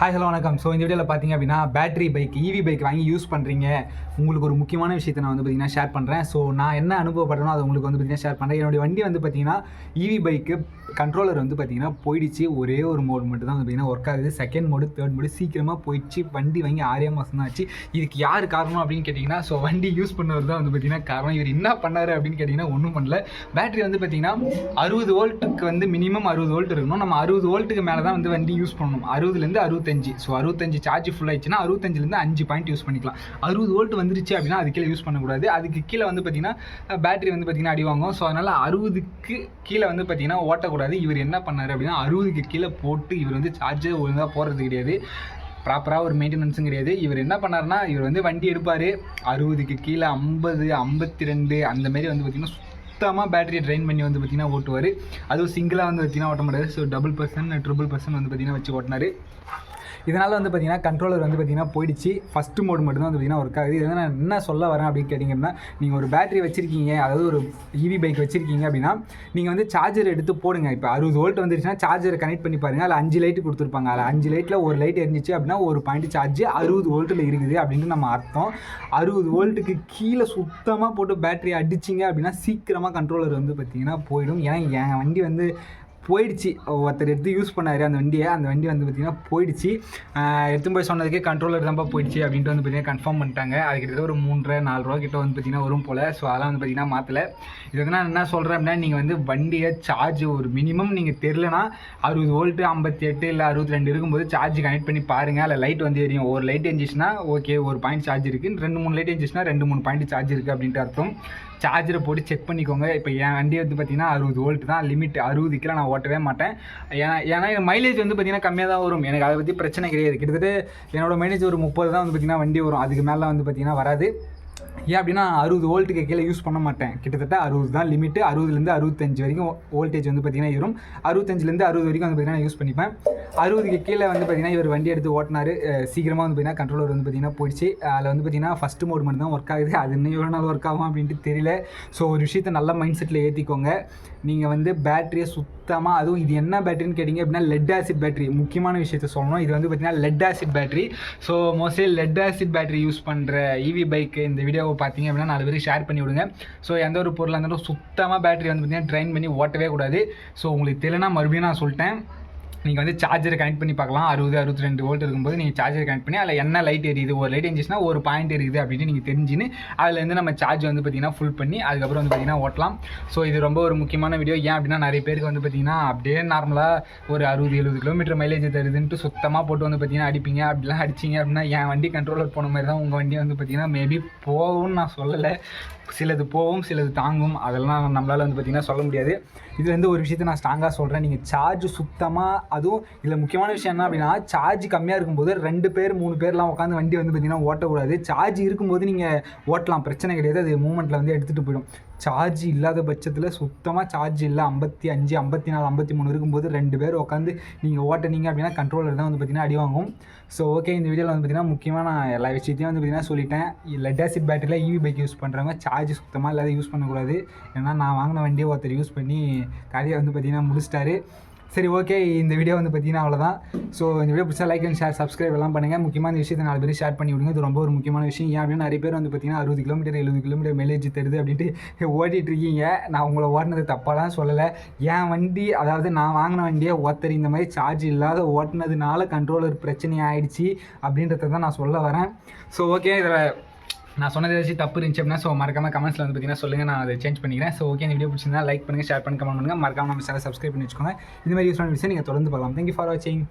Hi hello வணக்கம். So இந்த வீடியோவில் பார்த்தீங்க அப்படின்னா பேட்டரி பைக் ஈவி பைக் வாங்கி யூஸ் பண்ணுறீங்க உங்களுக்கு ஒரு முக்கியமான விஷயத்தை நான் வந்து பார்த்தீங்கன்னா ஷேர் பண்ணுறேன் ஸோ நான் என்ன அனுபவப்படுறேனோ அது உங்களுக்கு வந்து பார்த்தீங்கன்னா ஷேர் பண்ணுறேன் என்னுடைய வண்டி வந்து பார்த்தீங்கன்னா ஈவி பைக்கு கண்ட்ரோலர் வந்து பார்த்தீங்கன்னா போயிடுச்சு. ஒரே ஒரு மோடு மட்டும் தான் வந்து பார்த்தீங்கன்னா ஒர்க் ஆகுது. செகண்ட் மோடு தேர்ட் மோடு சீக்கிரமாக போயிடுச்சு. வண்டி வாங்கி ஆறே மாதம் தான் ஆச்சு. இதுக்கு யார் காரணம் அப்படின்னு கேட்டிங்கன்னா ஸோ வண்டி யூஸ் பண்ணவர் தான் வந்து பார்த்தீங்கன்னா காரணம். இவர் என்ன பண்ணார் அப்படின்னு கேட்டிங்கன்னா ஒன்றும் பண்ணல. பேட்டரி வந்து பார்த்தீங்கன்னா அறுபது வோல்ட்டுக்கு வந்து மினிமம் அறுபது வோல்ட் இருக்கணும். நம்ம அறுபது வோல்ட்டுக்கு மேலே தான் வந்து வண்டி யூஸ் பண்ணணும். அறுபதுலேருந்து அறுபத்தஞ்சு. ஸோ அறுபத்தஞ்சு சார்ஜ் ஃபுல் ஆயிடுச்சுன்னா அறுபத்தஞ்சிலேருந்து அஞ்சு பாயிண்ட் யூஸ் பண்ணிக்கலாம். அறுபது வோல்ட் வந்துருச்சு அப்படின்னா அது கீழே யூஸ் பண்ணக்கூடாது. அதுக்கு கீழே வந்து பார்த்தீங்கன்னா பேட்டரி வந்து பார்த்தீங்கன்னா அடி வாங்கும். ஸோ அதனால் அறுபதுக்கு கீழே வந்து பார்த்தீங்கன்னா ஓட்டக்கூடாது. இவர் என்ன பண்ணார் அப்படின்னா அறுபதுக்கு கீழே போட்டு இவர் வந்து சார்ஜர் ஒழுங்காக போடுறது கிடையாது. ப்ராப்பராக ஒரு மெயின்டெனன்ஸும் கிடையாது. இவர் என்ன பண்ணாருன்னா இவர் வந்து வண்டி எடுப்பார். அறுபதுக்கு கீழே ஐம்பது ஐம்பத்தி ரெண்டு அந்த மாதிரி வந்து பார்த்திங்கன்னா சுத்தமாக பேட்டரியை ட்ரைன் பண்ணி வந்து பார்த்திங்கன்னா ஓட்டுவார். அதுவும் சிங்கிளாக வந்து பார்த்திங்கன்னா ஓட்ட முடியாது so double person triple person வந்து பார்த்திங்கன்னா வச்சு ஓட்டினார். இதனால் வந்து பார்த்தீங்கன்னா கண்ட்ரோலர் வந்து பார்த்தீங்கன்னா போயிடுச்சு. ஃபஸ்ட்டு மோடு மட்டும் தான் வந்து பார்த்தீங்கன்னா ஒர்க் ஆகுது. இதை நான் என்ன சொல்ல வரேன் அப்படின்னு கேட்டிங்கன்னா நீங்கள் ஒரு பேட்டரி வச்சுருக்கீங்க அதாவது ஒரு இவி பைக் வச்சுருக்கீங்க அப்படின்னா நீங்கள் வந்து சார்ஜர் எடுத்து போடுங்க. இப்போ அறுபது வோல்ட் வந்துருச்சுன்னா சார்ஜரை கனெக்ட் பண்ணி பாருங்கள் அதில் அஞ்சு லைட்டு கொடுத்துருப்பாங்க. அதில் அஞ்சு லைட்டில் ஒரு லைட் எரிஞ்சிச்சு அப்படின்னா ஒரு பாயிண்ட் சார்ஜ் அறுபது வோல்ட்டில் இருக்குது அப்படின்னு நம்ம அர்த்தம். அறுபது வோல்ட்டுக்கு கீழே சுத்தமாக போட்டு பேட்டரி அடிச்சிங்க அப்படின்னா சீக்கிரமாக கண்ட்ரோலர் வந்து பார்த்தீங்கன்னா போயிடும். ஏன்னா என் வண்டி வந்து போயிடுச்சு. ஒருத்தர் எடுத்து யூஸ் பண்ணார் அந்த வண்டியை. அந்த வண்டி வந்து பார்த்திங்கன்னா போயிடுச்சு. எடுத்து போய் சொன்னதுக்கே கண்ட்ரோலர் தான்ப்பா போயிடுச்சு அப்படின்ட்டு வந்து பார்த்திங்கன்னா கன்ஃபார்ம் பண்ணிட்டாங்க. அது கிட்டத்தட்ட ஒரு மூன்றரை நாலு ரூபா கிட்ட வந்து பார்த்திங்கன்னா வரும் போல். ஸோ அதெல்லாம் வந்து பார்த்திங்கன்னா மாற்றலை இது வந்து நான் என்ன சொல்கிறேன் அப்படின்னா நீங்கள் வந்து வண்டியை சார்ஜ் ஒரு மினிமம் நீங்கள் தெரிலனா அறுபது வோல்ட்டு ஐம்பத்தி எட்டு இல்லை அறுபத்தி ரெண்டு இருக்கும்போது சார்ஜ் கனெக்ட் பண்ணி பாருங்கள் அதில் லைட் வந்து எரியும். ஒரு லைட் எரிஞ்சிச்சுன்னா ஓகே ஒரு பாயிண்ட் சார்ஜ் இருக்குது ரெண்டு மூணு லைட் எரிஞ்சிச்சுன்னா ரெண்டு மூணு பாயிண்ட் சார்ஜ் இருக்குது அப்படின்ட்டு அர்த்தம். சார்ஜரை போட்டு செக் பண்ணிக்கோங்க. இப்போ என் வண்டி வந்து பார்த்தீங்கன்னா அறுபது வோல்ட் தான். லிமிட் அறுபது கிலோ நான் ஓட்டவே மாட்டேன். ஏன்னா ஏன்னா என் மைலேஜ் வந்து பார்த்தீங்கன்னா கம்மியாக தான் வரும். எனக்கு அதை பற்றி பிரச்சனை கிடையாது. கிட்டத்தட்ட என்னோடய மைலேஜ் ஒரு முப்பது தான் வந்து பார்த்தீங்கன்னா வண்டி வரும். அதுக்கு மேலே வந்து பார்த்திங்கன்னா வராது. ஏன் அப்படின்னா அறுபது வோல்ட்டுக்கு கீழே யூஸ் பண்ண மாட்டேன். கிட்டத்தட்ட அறுபது தான் லிமிட்டு அறுபதுலேருந்து அறுபத்தஞ்சு வரைக்கும் வோல்டேஜ் வந்து பார்த்தீங்கன்னா வரும் அறுபத்தஞ்சிலேருந்து அறுபது வரைக்கும் வந்து பார்த்தீங்கன்னா யூஸ் பண்ணிப்பேன். அறுபதுக்கு கீழே வந்து பார்த்தீங்கன்னா இவர் வண்டி எடுத்து ஓட்டினார். சீக்கிரமாக வந்து பார்த்தீங்கன்னா கண்ட்ரோலர் வந்து பார்த்தீங்கன்னா போயிடுச்சு. அதில் வந்து பார்த்தீங்கன்னா ஃபஸ்ட்டு மோட் மட்டும் தான் ஒர்க் ஆகுது. அது இன்னும் எவ்வளோ நாள் ஒர்க் ஆகும் அப்படின்ட்டு தெரியல. ஸோ ஒரு விஷயத்தை நல்ல மைண்ட் செட்டில் ஏற்றிக்கோங்க நீங்கள் வந்து பேட்டரியை சுத்தமாக அதுவும் இது என்ன பேட்டரின்னு கேட்டிங்க அப்படின்னா லெட் ஆசிட் பேட்டரி முக்கியமான விஷயத்த சொல்லணும். இது வந்து பார்த்தீங்கன்னா lead acid battery so mostly lead acid battery use பண்ணுற இவி பைக்கு இந்த வீடியோ வீடியோவை பார்த்தீங்க அப்படின்னா நாலு பேருக்கு ஷேர் பண்ணி விடுங்க. ஸோ எந்த ஒரு பொருளாக இருந்தாலும் சுத்தமாக பேட்டரி வந்து பார்த்தீங்கன்னா ட்ரைன் பண்ணி ஓட்டவே கூடாது. ஸோ உங்களுக்கு தெரியலனா மறுபடியும் நான் சொல்லிட்டேன். நீங்கள் வந்து சார்ஜரை கனெக்ட் பண்ணி பார்க்கலாம். அறுபது அறுபத்தி ரெண்டு வோல்ட் இருக்கும்போது நீங்கள் சார்ஜர் கனெக்ட் பண்ணி அதில் என்ன லைட் எரியுது? ஒரு லைட் இருந்துச்சுன்னா ஒரு பாயிண்ட் இருக்குது அப்படின்னு நீங்கள் தெரிஞ்சுன்னு அதுலேருந்து நம்ம சார்ஜ் வந்து பார்த்தீங்கன்னா ஃபுல் பண்ணி அதுக்கப்புறம் வந்து பார்த்திங்கன்னா ஓட்டலாம். ஸோ இது ரொம்ப ஒரு முக்கியமான வீடியோ ஏன் அப்படின்னா நிறைய பேருக்கு வந்து பார்த்தீங்கன்னா அப்படியே நார்மலாக ஒரு அறுபது எழுபது கிலோமீட்டர் மைலேஜ் தருதுன்ட்டு சுத்தமாக போட்டு வந்து பார்த்தீங்கன்னா அடிப்பீங்க. அப்படிலாம் அடிச்சிங்க அப்படின்னா என் வண்டி கண்ட்ரோலர் போன மாதிரி தான் உங்கள் வண்டி வந்து பார்த்தீங்கன்னா மேபி போகும்னு நான் சொல்லலை. சிலது போகும் சிலது தாங்கும். அதெல்லாம் நம்மளால் வந்து பார்த்திங்கன்னா சொல்ல முடியாது. இது வந்து ஒரு விஷயத்தை நான் ஸ்ட்ராங்காக சொல்கிறேன் நீங்கள் சார்ஜ் சுத்தமாக அதுவும் இதில் முக்கியமான விஷயம் என்ன அப்படின்னா சார்ஜ் கம்மியாக இருக்கும்போது ரெண்டு பேர் மூணு பேர்லாம் உட்காந்து வண்டி வந்து பார்த்திங்கன்னா ஓட்டக்கூடாது. சார்ஜ் இருக்கும்போது நீங்கள் ஓட்டலாம். பிரச்சனை கிடையாது. அது மூமெண்ட்டில் வந்து எடுத்துகிட்டு போயிடும். சார்ஜ் இல்லாத பட்சத்தில் சுத்தமாக சார்ஜ் இல்லை. ஐம்பத்தி அஞ்சு ஐம்பத்தி நாலு ஐம்பத்தி மூணு இருக்கும்போது ரெண்டு பேர் உட்காந்து நீங்கள் ஓட்டுனீங்க அப்படின்னா கண்ட்ரோலர் தான் வந்து பார்த்திங்கன்னா அடி வாங்கும். ஸோ ஓகே இந்த வீடியோவில் வந்து பார்த்திங்கன்னா முக்கியமாக நான் எல்லா விஷயத்தையும் வந்து பார்த்திங்கன்னா சொல்லிட்டேன். லெட் ஆசிட் பேட்டரியில் ஈவி பைக் யூஸ் பண்ணுறவங்க சார்ஜ் சுத்தமாக இல்லாத யூஸ் பண்ணக்கூடாது. ஏன்னா நான் வாங்கின வண்டியை ஒருத்தர் யூஸ் பண்ணி கதையை வந்து பார்த்திங்கன்னா முடிச்சிட்டாரு. சரி ஓகே இந்த வீடியோ வந்து பார்த்தீங்கன்னா அவ்வளோதான் ஸோ இந்த வீடியோ பிடிச்சா லைக் அண்ட் ஷேர் சப்ஸ்கிரைப் எல்லாம் பண்ணுங்கள் முக்கியமான விஷயத்தை நாலு பேர் ஷேர் பண்ணி விடுங்க. இது ரொம்ப ஒரு முக்கியமான விஷயம். ஏன் அப்படின்னா நிறைய பேர் வந்து பார்த்தீங்கன்னா அறுபது கிலோமீட்டர் எழுபது கிலோமீட்டர் மைலேஜ் தருது அப்படின்ட்டு ஓட்டிகிட்டு இருக்கீங்க. நான் உங்களை ஓட்டினது தப்பாலாம் சொல்லலை. என் வண்டி அதாவது நான் வாங்கின வண்டியை ஒருத்தர் இந்த மாதிரி சார்ஜ் இல்லாத ஓட்டினதுனால கண்ட்ரோலர் பிரச்சனை ஆகிடுச்சி அப்படின்றத தான் நான் சொல்ல வரேன். ஸோ ஓகே இதில் நான் சொன்னது ஏதாச்சும் தப்பு இருந்துச்சு அப்படின்னா ஸோ மறக்காம கமெண்ட்ஸில் வந்து பார்த்தீங்கன்னா சொல்லுங்கள் நான் அதை சேஞ்ச் பண்ணிக்கிறேன். ஸோ ஓகே இந்த வீடியோ பிடிச்சிருந்தா லைக் பண்ணுங்கள் ஷேர் பண்ணி கமெண்ட் பண்ணுங்கள் மறக்காம நம்ம சேனல் சப்ஸ்கிரைப் பண்ணி வச்சுக்கோங்க. இது மாதிரி யூஸ் பண்ண விஷயம் நீங்கள் தொடர்ந்து பார்க்கலாம். தேங்க்யூ ஃபார் வாட்சிங்